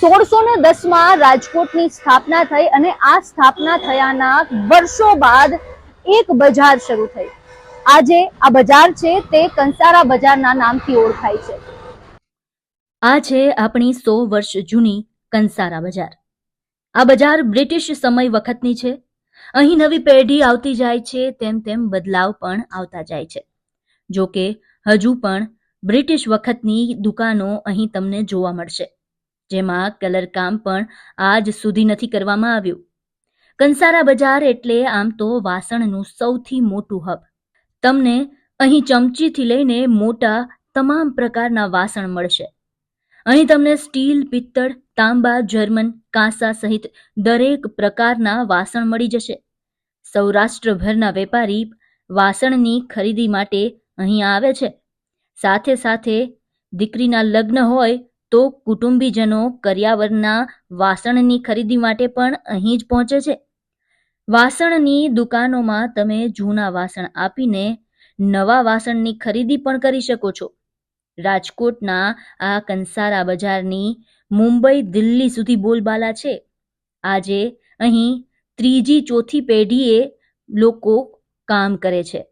સોળસો ને દસમાં રાજકોટની સ્થાપના થઈ અને આ સ્થાપના થયાના વર્ષો બાદ એક બજાર શરૂ થઈ. આજે આ બજાર છે તે કંસારા બજારના નામથી ઓળખાય છે. આ છે આપણી સો વર્ષ જૂની કંસારા બજાર. આ બજાર બ્રિટિશ સમય વખતની છે. અહીં નવી પેઢી આવતી જાય છે, તેમ તેમ બદલાવ પણ આવતા જાય છે. જો કે હજુ પણ બ્રિટિશ વખતની દુકાનો અહીં તમને જોવા મળશે. જેમાં કલરકામ પણ આજ સુધી નથી કરવામાં આવ્યું. કંસારા બજાર એટલે આમ તો વાસણનું સૌથી મોટું હબ. તમને અહીં ચમચીથી લઈને મોટા તમામ પ્રકારના વાસણ મળશે. અહીં તમને સ્ટીલ, પિત્તળ, તાંબા, જર્મન, કાંસા સહિત દરેક પ્રકારના વાસણ મળી જશે. સૌરાષ્ટ્રભરના વેપારી વાસણની ખરીદી માટે અહીં આવે છે. સાથે સાથે દીકરીના લગ્ન હોય તો કુટુંબીજનો કરિયાવરના વાસણની ખરીદી માટે પણ અહીં જ પહોંચે છે. વાસણની દુકાનોમાં તમે જૂના વાસણ આપીને નવા વાસણની ખરીદી પણ કરી શકો છો. રાજકોટના આ કંસારા બજારની મુંબઈ દિલ્હી સુધી બોલબાલા છે. આજે અહીં ત્રીજી ચોથી પેઢીએ લોકો કામ કરે છે.